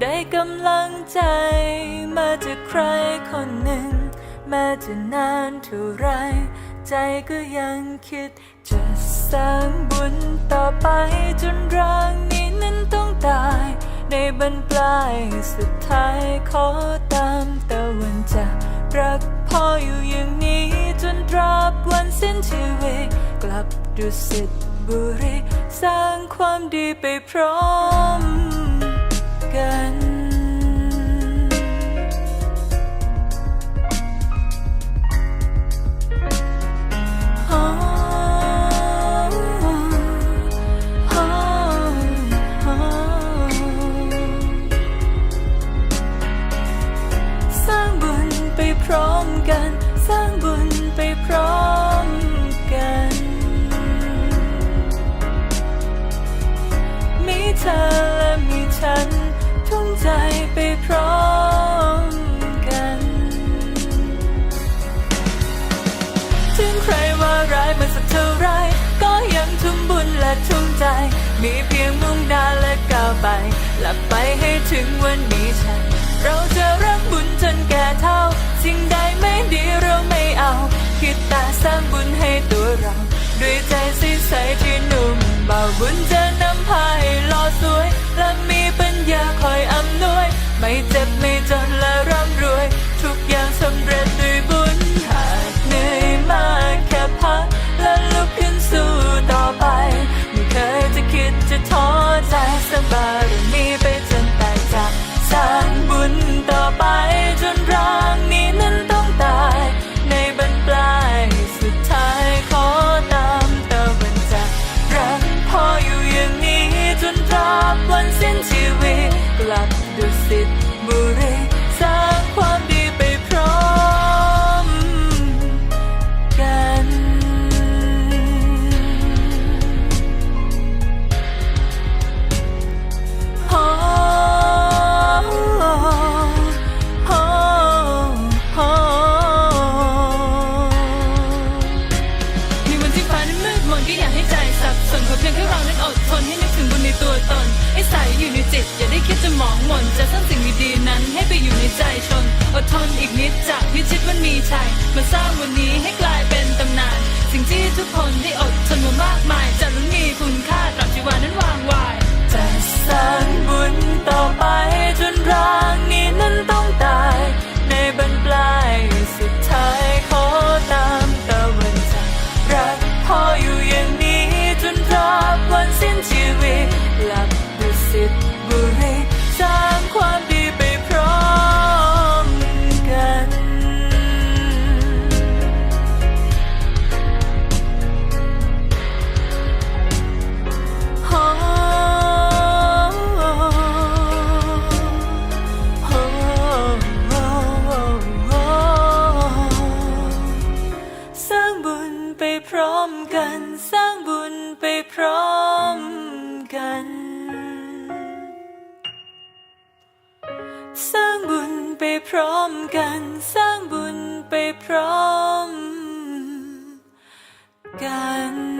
ได้กำลังใจ มาจากใครคนหนึ่งแม้จะนานเท่าไร ใจก็ยังคิด จะสร้างบุญต่อไปจนร่างนี้นั้นต้องตาย ในบรรปลายสุดท้ายขอตามตะวันจากรักพ่ออยู่อย่างนี้จนตราบวันสิ้นชีวิตกลับดุสิตบุรี สร้างความดีไปพร้อม กันสร้างบุญไปพร้อมกัน สร้างบุญไปพร้อมกัน มีเธอและมีฉัน ถึงใครว่าร้ายมาสักเท่าไร ก็ยังทุ่มบุญและทุ่มใจ มีเพียงมุ่งหน้าและก้าวไป หลับไปให้ถึงวันนี้ฉัน เราจะรักบุญจนแก่เท่า สิ่งใดไม่ดีเราไม่เอา คิดแต่สร้างบุญให้ตัวเรา ด้วยใจใสที่หนุ่มเบาบุญจะนำพาให้หล่อสวย และมีปัญญาคอยอำนวย ไม่เจ็บ บารมีไปจนตายจากสร้างบุญต่อไปจนร่างนี้นั้นต้องตาย ในบรรปลายสุดท้ายขอตามตะวันจากรักพ่ออยู่อย่างนี้จนตราบวันสิ้นชีวิตกลับดุสิต จิต อย่าได้คิดจะหมองหม่นจะสร้างสิ่งดีๆนั้น ให้ไปอยู่ในใจชนอดทนอีกนิดจากพิชิตวันมีชัยมาสร้างวันนี้ให้กลายเป็นตำนาน สิ่งที่ทุกคนได้อดทน มกันสร้างบุญไปพร้อมกัน